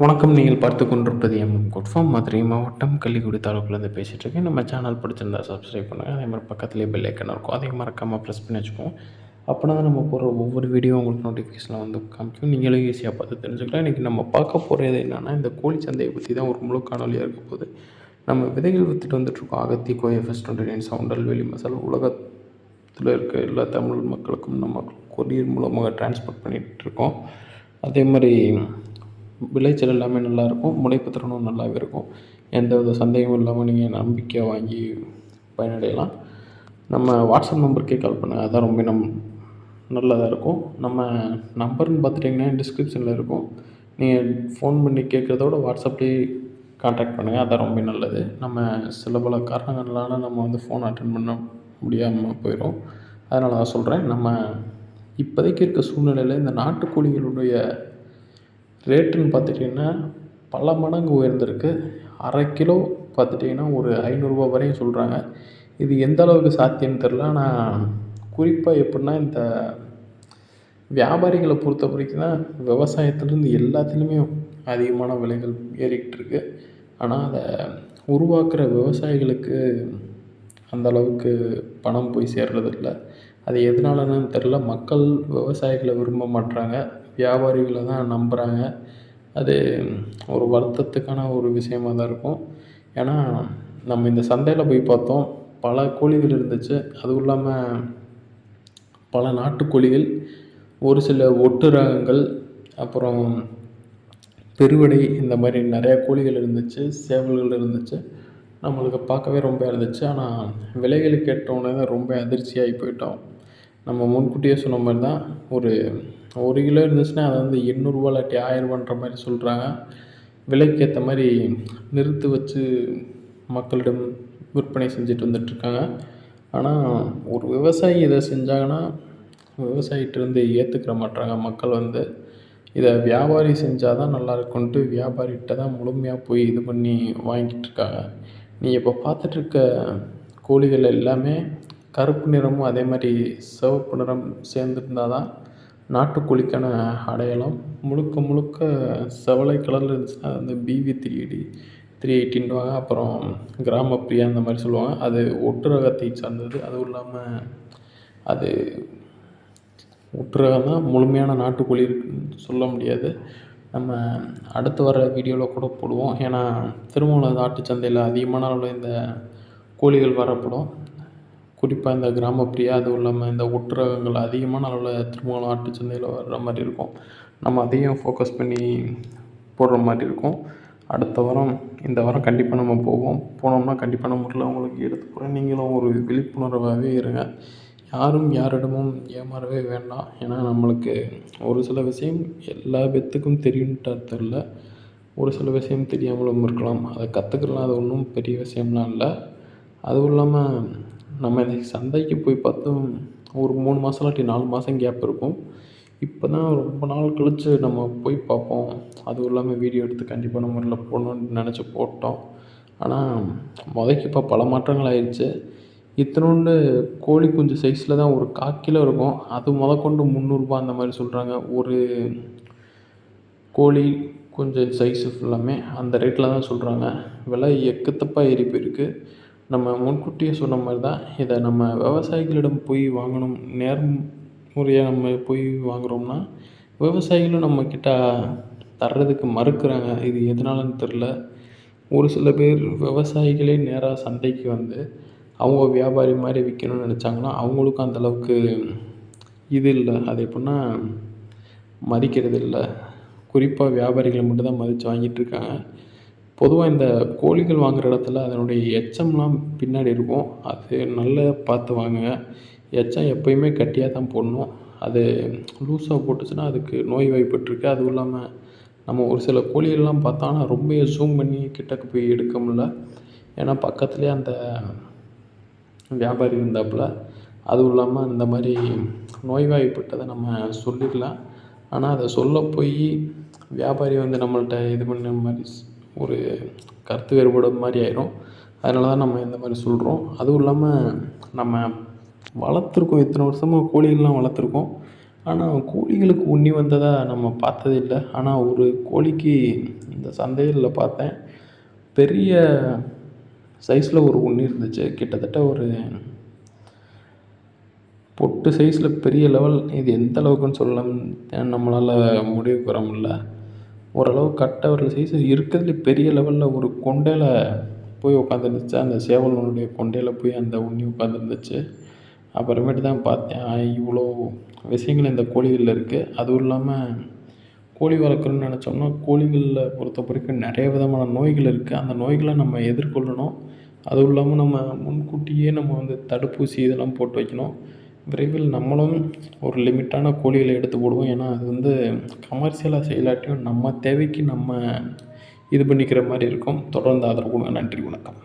வணக்கம் நீங்கள் பார்த்து கொண்டிருப்பது எம் குட்ஃபார்ம் மதுரை மாவட்டம் கள்ளிக்குடி தாலுக்குலேருந்து பேசிகிட்டு இருக்கேன் நம்ம சேனல் பிடிச்சிருந்தா சப்ஸ்கிரைப் பண்ணுங்கள் அதே மாதிரி பக்கத்துலேயே பெல் ஐக்கன் இருக்கும். அதையும் மறக்காமல் ப்ரெஸ் பண்ணி வச்சுக்கோங்க. அப்படின்னா தான் நம்ம போகிற ஒவ்வொரு வீடியோ உங்களுக்கு நோட்டிஃபிகேஷனில் வந்து காமிக்கும். நீங்களும் ஈஸியாக பார்த்து தெரிஞ்சுக்கலாம். இன்றைக்கி நம்ம பார்க்க போகிறது என்னென்னா இந்த கோழி சந்தையை பற்றி தான் ஒரு முழு காணொலியாக இருக்க போகுது. நம்ம விதைகள் விற்றுட்டு வந்துட்டுருக்கோம் அகத்தி கோஎஃப்எஸ் டுவெண்ட்டி நைன் சவுண்டல் வெளி மசால். உலகத்தில் இருக்க எல்லா தமிழ் மக்களுக்கும் நம்ம கொரியர் மூலமாக டிரான்ஸ்போர்ட் பண்ணிகிட்டு இருக்கோம் அதே மாதிரி விளைச்சல் எல்லாமே நல்லாயிருக்கும் முளைப்பு திறனும் நல்லாவே இருக்கும். எந்த வித சந்தேகமும் இல்லாமல் நீங்கள் நம்பிக்கையாக வாங்கி பயனடையலாம். நம்ம வாட்ஸ்அப் நம்பருக்கே கால் பண்ணுங்கள் அதான் ரொம்ப நம் நல்லதாக இருக்கும். நம்ம நம்பர்னு பார்த்துட்டிங்கன்னா டிஸ்கிரிப்ஷனில் இருக்கும். நீங்கள் ஃபோன் பண்ணி கேட்குறதோட வாட்ஸ்அப்லேயே காண்டாக்ட் பண்ணுங்கள் அதான் ரொம்ப நல்லது. நம்ம சில பல காரணங்களால் நம்ம வந்து ஃபோன் அட்டன் பண்ண முடியாமல் போயிடும் அதனால தான் சொல்கிறேன் நம்ம இப்போதைக்கு இருக்க சூழ்நிலையில் இந்த நாட்டுக்கோழிகளுடைய ரேட்டுன்னு பார்த்துட்டிங்கன்னா பல மடங்கு உயர்ந்திருக்கு. அரை கிலோ பார்த்துட்டிங்கன்னா ஒரு ஐநூறுரூவா வரையும் சொல்கிறாங்க இது எந்த அளவுக்கு சாத்தியம்னு தெரில ஆனால் குறிப்பாக எப்படின்னா இந்த வியாபாரிகளை பொறுத்த வரைக்கும் தான் விவசாயத்துலேருந்து எல்லாத்துலேயுமே அதிகமான விலைகள் ஏறிக்கிட்டு இருக்கு. ஆனால் அதை உருவாக்குற விவசாயிகளுக்கு அந்த அளவுக்கு பணம் போய் சேர்றதில்ல. அது எதனாலன்னு தெரில மக்கள் விவசாயிகளை விரும்ப மாட்றாங்க. வியாபாரிகளை தான் நம்புகிறாங்க அது ஒரு வருத்தத்துக்கான ஒரு விஷயமா தான் இருக்கும். ஏன்னா நம்ம இந்த சந்தையில் போய் பார்த்தோம். பல கோழிகள் இருந்துச்சு. அதுவும் இல்லாமல் பல நாட்டுக்கோழிகள் ஒரு சில ஒட்டு ரகங்கள் அப்புறம் பெருவடை இந்த மாதிரி நிறையா கோழிகள் இருந்துச்சு. சேவல்கள் இருந்துச்சு. நம்மளுக்கு பார்க்கவே ரொம்ப இருந்துச்சு. ஆனால் விலைகளுக்கு ஏற்றவுடனே தான் ரொம்ப அதிர்ச்சியாகி போயிட்டோம். நம்ம முன்கூட்டியே சொன்ன மாதிரி தான் ஒரு ஒரு கிலோ இருந்துச்சுன்னா அதை வந்து எண்ணூறுரூவா இல்லாட்டி ஆயிரரூபான்ற மாதிரி சொல்கிறாங்க விலைக்கு ஏற்ற மாதிரி நிறுத்து வச்சு மக்களிடம் விற்பனை செஞ்சுட்டு வந்துட்டுருக்காங்க ஆனால் ஒரு விவசாயி இதை செஞ்சாங்கன்னா விவசாயிகிட்டேருந்து ஏற்றுக்கிற மாட்றாங்க. மக்கள் வந்து இதை வியாபாரி செஞ்சால் தான் நல்லா இருக்குன்ட்டு வியாபாரிகிட்ட தான் முழுமையாக போய் இது பண்ணி வாங்கிட்டு இருக்காங்க. நீ இப்போ பார்த்துட்ருக்க கோழிகள் எல்லாமே கருப்பு நிறமும் அதே மாதிரி சிவப்பு நிறம் சேர்ந்துருந்தா தான் நாட்டுக்கோழிக்கான அடையாளம். முழுக்க முழுக்க செவலை கலரில் இருந்துச்சுன்னா அது வந்து பிவி த்ரீ எயிட்டி த்ரீ எயிட்டின்னுவாங்க அப்புறம் கிராமப்பிரியா அந்த மாதிரி சொல்லுவாங்க. அது ஒட்டு ரகத்தை சார்ந்தது. அதுவும் இல்லாமல் அது ஒட்டு ரகம் தான் முழுமையான நாட்டுக்கோழி இருக்குன்னு சொல்ல முடியாது. நம்ம அடுத்து வர வீடியோவில் கூட போடுவோம். ஏன்னா திருமூல நாட்டு சந்தையில் அதிகமான அளவில் இந்த கோழிகள் வரப்படும். குறிப்பாக இந்த கிராமப்பிரியா அதுவும் இல்லாமல் இந்த ஒட்டரகங்கள் அதிகமான அளவில் திருமூலம் ஆட்டு சந்தையில் வர்ற மாதிரி இருக்கும். நம்ம அதையும் ஃபோக்கஸ் பண்ணி போடுற மாதிரி இருக்கும். அடுத்த வாரம் இந்த வாரம் கண்டிப்பாக நம்ம போவோம். போனோம்னா கண்டிப்பான முறையில் உங்களுக்கு எடுத்து போகிறேன் நீங்களும் ஒரு விழிப்புணர்வாகவே இருங்க. யாரும் யாரிடமும் ஏமாறவே வேண்டாம். ஏன்னா நம்மளுக்கு ஒரு சில விஷயம் எல்லா பேர்த்துக்கும் தெரியுன்ட்டு அர்த்தம் இல்லை ஒரு சில விஷயம் தெரியாமலும் இருக்கலாம். அதை கற்றுக்கலாம் அது ஒன்றும் பெரிய விஷயம்லாம் இல்லை. அதுவும் இல்லாமல் நம்ம இந்த சந்தைக்கு போய் பார்த்தோம் ஒரு மூணு மாதம் இல்லாட்டி நாலு மாதம் கேப் இருக்கும். இப்போ தான் ரொம்ப நாள் கழித்து நம்ம போய் பார்ப்போம். அதுவும் இல்லாமல் வீடியோ எடுத்து கண்டிப்பாக நம்ம முறையில் போடணுன்னு நினச்சி போட்டோம். ஆனால் முதக்கி இப்போ பல மாற்றங்கள் ஆயிடுச்சு இத்தினோண்டு கோழி குஞ்சு சைஸில் தான் ஒரு கால் கிலோ இருக்கும். அது முதற்கொண்டு முந்நூறுரூபா அந்த மாதிரி சொல்கிறாங்க ஒரு கோழி கொஞ்சம் சைஸு ஃபுல்லாமே அந்த ரேட்டில் தான் சொல்கிறாங்க விலை எக்கத்தப்பாக ஏறி போயிருக்கு. நம்ம முன்கூட்டியே சொன்ன மாதிரி தான் இதை நம்ம விவசாயிகளிடம் போய் வாங்கணும் நேர்முறையாக முறையாக நம்ம போய் வாங்குகிறோம்னா விவசாயிகளும் நம்மக்கிட்ட தர்றதுக்கு மறுக்கிறாங்க. இது எதனாலன்னு தெரில ஒரு சில பேர் விவசாயிகளே நேராக சந்தைக்கு வந்து அவங்க வியாபாரி மாதிரி விற்கணும்னு நினச்சாங்கன்னா அவங்களுக்கும் அந்தளவுக்கு இது இல்லை. அது எப்படின்னா மதிக்கிறது இல்லை. குறிப்பாக வியாபாரிகளை மட்டும் தான் மதித்து வாங்கிட்டுருக்காங்க பொதுவாக இந்த கோழிகள் வாங்குகிற இடத்துல அதனுடைய எச்சம்லாம் பின்னாடி இருக்கும். அது நல்லா பார்த்து வாங்குங்க. எச்சம் எப்போயுமே கட்டியாக தான் போடணும். அது லூஸாக போட்டுச்சுன்னா அதுக்கு நோய்வாய்ப்பட்டிருக்கு அதுவும் இல்லாமல் நம்ம ஒரு சில கோழிகள்லாம் பார்த்தோன்னா ரொம்ப ஜூம் பண்ணி கிட்டக்க போய் எடுக்க முடில ஏன்னா பக்கத்துலேயே அந்த வியாபாரி இருந்தாப்புல. அதுவும் இல்லாமல் இந்த மாதிரி நோய்வாய்ப்பட்டதை நம்ம சொல்லிடலாம். ஆனால் அதை சொல்ல போய் வியாபாரி வந்து நம்மள்கிட்ட இது பண்ண மாதிரி ஒரு கருத்து வேறுபாடு மாதிரி ஆயிரும். அதனால தான் நம்ம இந்த மாதிரி சொல்கிறோம் அதுவும் இல்லாமல் நம்ம வளர்த்துருக்கோம். இத்தனை வருஷமாக கோழிகள்லாம் வளர்த்துருக்கோம். ஆனால் கோழிகளுக்கு உண்ணி வந்ததாக நம்ம பார்த்ததே இல்லை. ஆனால் ஒரு கோழிக்கு இந்த சந்தைகளில் பார்த்தேன். பெரிய சைஸில் ஒரு உண்ணி இருந்துச்சு. கிட்டத்தட்ட ஒரு பொட்டு சைஸில் பெரிய லெவல் இது எந்த அளவுக்குன்னு சொல்ல நம்மளால் முடிவு பெற முடியல. ஓரளவு கட்டை விரல் சைஸு இருக்கிறதுலே பெரிய லெவலில் ஒரு கொண்டையில் போய் உட்காந்துருந்துச்சு அந்த சேவலினுடைய கொண்டையில் போய் அந்த உண்ணி உட்காந்துருந்துச்சு அப்புறமேட்டு தான் பார்த்தேன் இவ்வளோ விஷயங்கள் இந்த கோழிகளில் இருக்குது அதுவும் இல்லாமல் கோழி வளர்க்கணும்னு நினச்சோம்னா கோழிகளில் பொறுத்த வரைக்கும் நிறைய விதமான நோய்கள் இருக்குது அந்த நோய்களை நம்ம எதிர்கொள்ளணும். அதுவும் இல்லாமல் நம்ம முன்கூட்டியே நம்ம வந்து தடுப்பூசி இதெல்லாம் போட்டு வைக்கணும். விரைவில் நம்மளும் ஒரு லிமிட்டான கோழிகளை எடுத்து போடுவோம். ஏன்னா அது வந்து கமர்ஷியலாக செய்யலாட்டியும் நம்ம தேவைக்கு நம்ம இது பண்ணிக்கிற மாதிரி இருக்கும். தொடர்ந்து ஆதரவு கொடுங்க. நன்றி வணக்கம்.